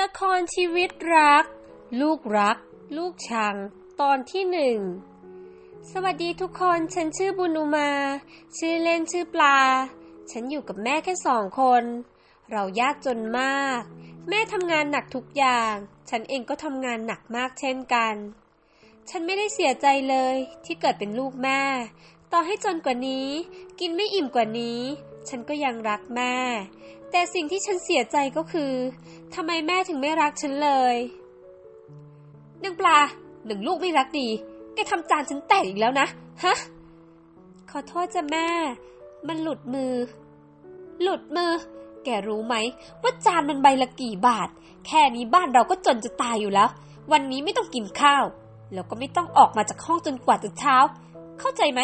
ละครชีวิตรัก ลูกรัก ลูกชัง ตอนที่หนึ่ง สวัสดีทุกคน ฉันชื่อบุญอุมา ชื่อเล่นชื่อปลา ฉันอยู่กับแม่แค่สองคน เรายากจนมาก แม่ทำงานหนักทุกอย่าง ฉันเองก็ทำงานหนักมากเช่นกัน ฉันไม่ได้เสียใจเลยที่เกิดเป็นลูกแม่ ต่อให้จนกว่านี้ กินไม่อิ่มกว่านี้ ฉันก็ยังรักแม่ แต่สิ่งที่ฉันเสียใจก็คือ ทำไมแม่ถึงไม่รักฉันเลยนางปลาหนึ่งลูกไม่รักดี แกทำจานฉันแตกอีกแล้วนะ ฮะ ขอโทษจ้ะแม่ มันหลุดมือ หลุดมือ แกรู้ไหม ว่าจานมันใบละกี่บาท แค่นี้บ้านเราก็จนจะตายอยู่แล้ว วันนี้ไม่ต้องกินข้าว แล้วก็ไม่ต้องออกมาจากห้องจนกว่าจะเช้า เข้าใจไหม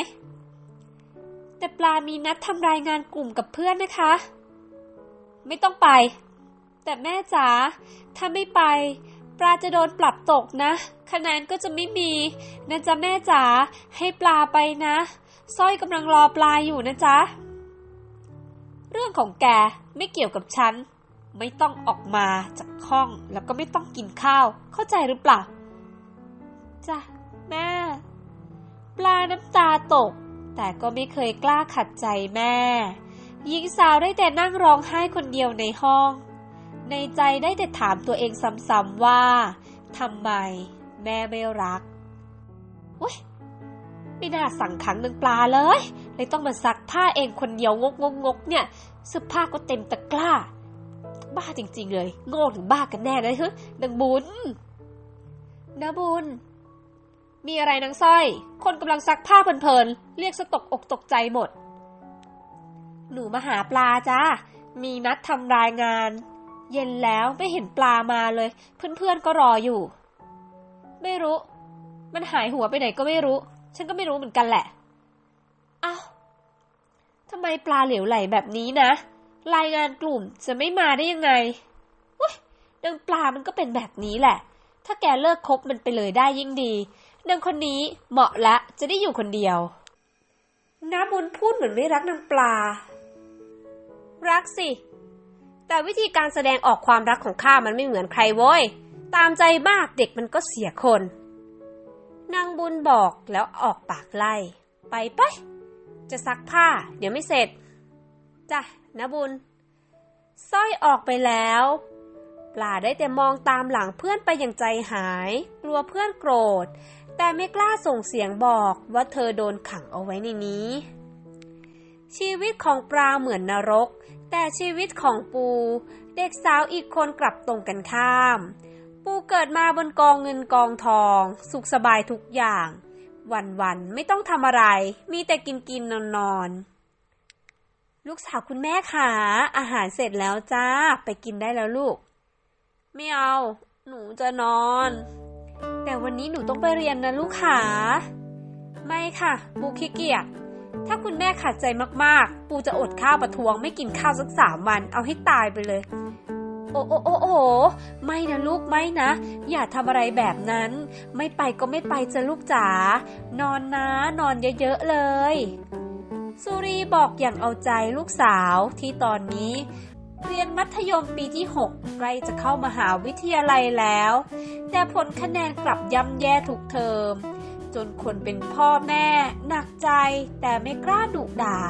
แต่ปลามีนัดทำรายงานกลุ่มกับเพื่อนนะคะ ไม่ต้องไป แต่แม่จ๋าถ้าไม่ไป ปลาจะโดนปรับตกนะ คะแนนก็จะไม่มีนะจ๊ะแม่จ๋าให้ปลาไปนะสร้อยกำลังรอปลาอยู่นะจ๊ะ เรื่องของแกไม่เกี่ยวกับฉัน ไม่ต้องออกมาจากห้องแล้วก็ไม่ต้องกินข้าว เข้าใจหรือเปล่าจ้ะแม่ ปลาน้ำตาตก แต่ก็ไม่เคยกล้าขัดใจแม่หญิงสาวได้แต่นั่งร้องไห้คนเดียวในห้อง ในใจได้แต่ถามตัวเองซ้ำๆว่าทำไมแม่ไม่รักเว้ยไม่น่าสั่งขังนางปลาเลย เลยต้องมาซักผ้าเองคนเดียวงกงกงกเนี่ยเสื้อผ้าก็เต็มตะกร้า บ้าจริง ๆ เลย โง่ถึงบ้ากันแน่เลยเฮ้ยนางบุญนะบุญ มีอะไรนางสร้อย คนกำลังซักผ้าเพลินๆเรียกสะตกอกตกใจหมด หนูมาหาปลาจ้ามีนัดทำรายงาน เย็นแล้วไม่เห็นปลามาเลย เพื่อนๆก็รออยู่ ไม่รู้ มันหายหัวไปไหนก็ไม่รู้ ฉันก็ไม่รู้เหมือนกันแหละอ้าวทำไมปลาเหลวไหลแบบนี้นะ รายงานกลุ่มจะไม่มาได้ยังไงเว้ยนางปลามันก็เป็นแบบนี้แหละ ถ้าแกเลิกคบมันไปเลยได้ยิ่งดีนางคนนี้เหมาะละจะได้อยู่คนเดียว น้าบุญพูดเหมือนไม่รักนางปลา รักสิ แต่วิธีการแสดงออกความรักของข้ามันไม่เหมือนใครโว้ย ตามใจมากเด็กมันก็เสียคน นางบุญบอกแล้วออกปากไล่ ไปไปจะซักผ้า เดี๋ยวไม่เสร็จ จ้ะนะบุญสร้อยออกไปแล้ว ปลาได้แต่มองตามหลังเพื่อนไปอย่างใจหาย กลัวเพื่อนโกรธ แต่ไม่กล้าส่งเสียงบอกว่าเธอโดนขังเอาไว้ในนี้ ชีวิตของปลาเหมือนนรก แต่ชีวิตของปู เด็กสาวอีกคนกลับตรงกันข้าม ปูเกิดมาบนกองเงินกองทอง สุขสบายทุกอย่าง วันๆไม่ต้องทำอะไร มีแต่กินกินนอนนอนลูกสาวคุณแม่ขาอาหารเสร็จแล้วจ้า ไปกินได้แล้วลูก ไม่เอา หนูจะนอน แต่วันนี้หนูต้องไปเรียนนะลูกขาไม่ค่ะปูขี้เกียจ ถ้าคุณแม่ขัดใจมากๆ ปูจะอดข้าวประท้วงไม่กินข้าวสักสามวัน เอาให้ตายไปเลย โอ้โอ้โอ้โอ้ไม่นะลูกไม่นะ อย่าทำอะไรแบบนั้น ไม่ไปก็ไม่ไปจะลูกจ๋านอนนะ นอนเยอะๆเลย สุรีบอกอย่างเอาใจลูกสาวที่ตอนนี้เรียนมัธยมปีที่ 6 ใกล้จะเข้ามหาวิทยาลัยแล้ว แต่ผลคะแนนกลับย่ำแย่ทุกเทอม จนคนเป็นพ่อแม่หนักใจแต่ไม่กล้าดุด่า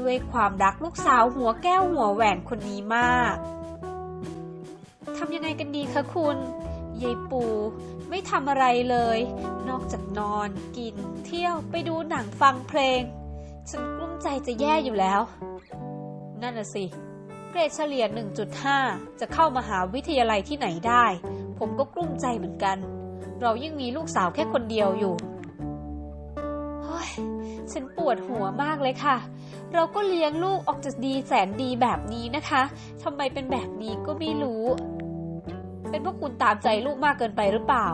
ด้วยความรักลูกสาวหัวแก้วหัวแหวนคนนี้มากทำยังไงกันดีคะคุณยายปูไม่ทำอะไรเลย นอกจากนอนกิน เที่ยวไปดูหนังฟังเพลง ฉันกลุ้มใจจะแย่อยู่แล้ว นั่นน่ะสิ เกรดเฉลี่ย 1.5 จะเข้ามาหาวิทยาลัยที่ไหนได้ ผมก็กลุ้มใจเหมือนกัน เรายิ่งมีลูกสาวแค่คนเดียวอยู่เฮ้ยฉันปวดหัวมากเลยค่ะ เราก็เลี้ยงลูกออกจากดีแสนดีแบบนี้นะคะทำไมเป็นแบบนี้ก็ไม่รู้ เป็นเพราะคุณตามใจลูกมากเกินไปหรือเปล่า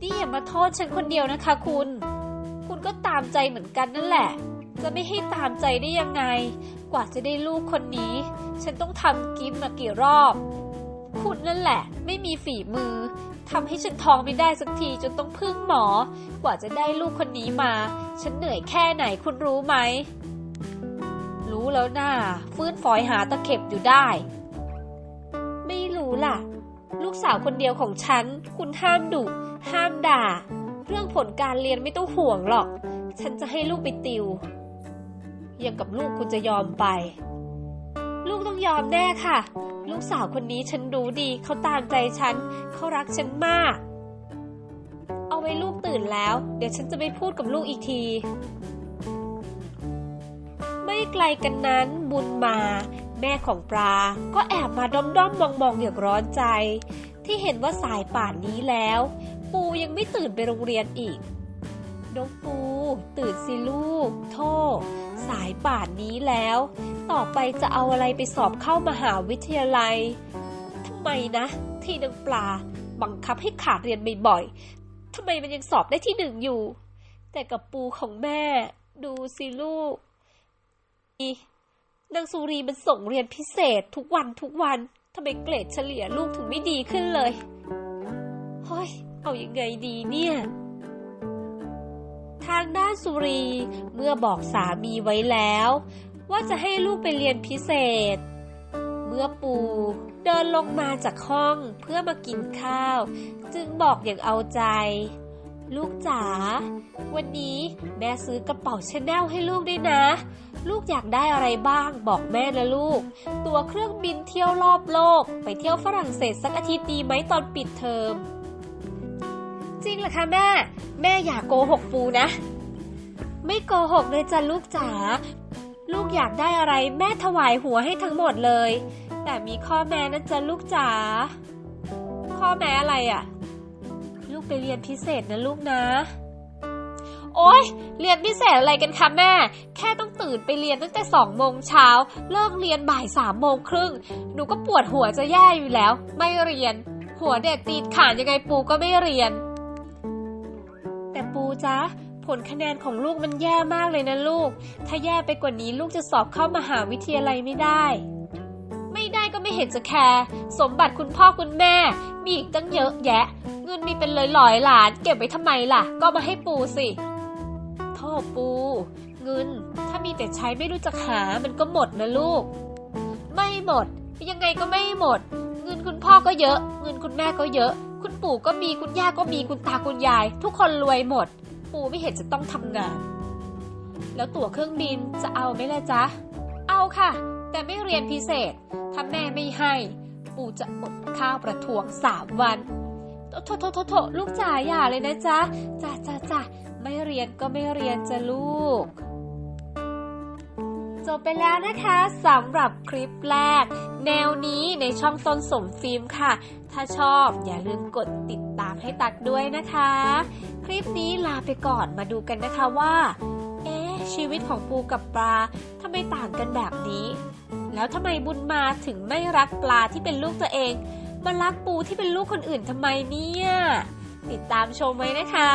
นี่อย่ามาโทษฉันคนเดียวนะคะ คุณ คุณก็ตามใจเหมือนกันนั่นแหละ จะไม่ให้ตามใจได้ยังไง กว่าจะได้ลูกคนนี้ ฉันต้องทำกิฟต์มากี่รอบ คุณนั่นแหละ ไม่มีฝีมือ ทำให้ฉันท้องไม่ได้สักทีจนต้องพึ่งหมอ กว่าจะได้ลูกคนนี้มา ฉันเหนื่อยแค่ไหนคุณรู้ไหม รู้แล้วน่าฟื้นฝอยหาตะเข็บอยู่ได้ ไม่รู้ล่ะ ลูกสาวคนเดียวของฉัน คุณห้ามดุห้ามด่า เรื่องผลการเรียนไม่ต้องห่วงหรอก ฉันจะให้ลูกไปติว ยังกับลูกคุณจะยอมไป กต้องยอมแน่ค่ะ ลูกสาวคนนี้ฉันรู้ดีเขาตามใจฉันเขารักฉันมาก เอาไว้ลูกตื่นแล้ว เดี๋ยวฉันจะไปพูดกับลูกอีกที ไม่ไกลกันนั้นบุญมา แม่ของปลา ก็แอบมาด้อมด้อมมองมองๆอย่างร้อนใจ ที่เห็นว่าสายป่านนี้แล้ว ปูยังไม่ตื่นไปโรงเรียนอีกน้องปู ตื่นสิลูก โทษ สายป่านนี้แล้ว ต่อไปจะเอาอะไรไปสอบเข้ามหาวิทยาลัยทำไมนะ ที่นางปลาบังคับให้ขาดเรียนบ่อยๆทำไมมันยังสอบได้ที่หนึ่งอยู่ แต่กับปูของแม่ ดูสิลูกนางสุรีมันส่งเรียนพิเศษทุกวันทุกวันทำไมเกรดเฉลี่ยลูกถึงไม่ดีขึ้นเลยเฮ้ยเอาอยัางไงดีเนี่ย ทางด้านสุรี เมื่อบอกสามีไว้แล้ว ว่าจะให้ลูกไปเรียนพิเศษ เมื่อปู่เดินลงมาจากห้องเพื่อมากินข้าว จึงบอกอย่างเอาใจ ลูกจ๋าวันนี้แม่ซื้อกระเป๋าชาแนลให้ลูกด้วยนะ ลูกอยากได้อะไรบ้างบอกแม่นะลูก ตัวเครื่องบินเที่ยวรอบโลก ไปเที่ยวฝรั่งเศสสักอาทิตย์ดีไหมตอนปิดเทอม จริงเหรอคะแม่ แม่อย่ากโกหกปูนะ ไม่โกหกเลยจ้ะลูกจ๋าลูกอยากได้อะไรแม่ถวายหัวให้ทั้งหมดเลย แต่มีข้อแม้นะจ๊ะลูกจ๋าข้อแม้อะไรอะ่ะ ลูกไปเรียนพิเศษนะลูกนะ โอ๊ยเรียนพิเศษอะไรกันคะแม่ แค่ต้องตื่นไปเรียนตั้งแต่สองโมงเช้าเลิกเรียนบ่ายสามโมงครึ่งหนูก็ปวดหัวจะแย่อยู่แล้ว ไม่เรียน หัวเด็ดตีนขาดยังไงปูก็ไม่เรียน ปูจ๊ะ ผลคะแนนของลูกมันแย่มากเลยนะลูก ถ้าแย่ไปกว่านี้ลูกจะสอบเข้ามหาวิทยาลัยไม่ได้ ไม่ได้ก็ไม่เห็นจะแคร์ สมบัติคุณพ่อคุณแม่ มีอีกตั้งเยอะแยะ เงินมีเป็นเลยหลอยๆล้าน เก็บไว้ทำไมล่ะ ก็มาให้ปูสิโทษปู เงิน ถ้ามีแต่ใช้ไม่รู้จักหา มันก็หมดนะลูก ไม่หมด ยังไงก็ไม่หมด เงินคุณพ่อก็เยอะ เงินคุณแม่ก็เยอะ คุณปู่ก็มีคุณย่าก็มีคุณตาคุณยาย ทุกคนรวยหมด ปู่ไม่เห็นจะต้องทำงาน แล้วตั๋วเครื่องบินจะเอาไหมล่ะจ๊ะ เอาค่ะ แต่ไม่เรียนพิเศษ ถ้าแม่ไม่ให้ ปู่จะอดข้าวประท้วงสามวันโถโถโถโถลูกจ๋าอย่าเลยนะจ๊ะจ้าจ้าจ้าไม่เรียนก็ไม่เรียนจะลูก จบไปแล้วนะคะสำหรับคลิปแรก แนวนี้ในช่องต้นสมฟิล์มค่ะ ถ้าชอบอย่าลืมกดติดตามให้ตักด้วยนะคะ คลิปนี้ลาไปก่อนมาดูกันนะคะว่า เอ๊ะชีวิตของปูกับปลาทำไมต่างกันแบบนี้ แล้วทำไมบุญมาถึงไม่รักปลาที่เป็นลูกตัวเอง มารักปูที่เป็นลูกคนอื่นทำไมเนี่ย ติดตามชมไว้นะคะ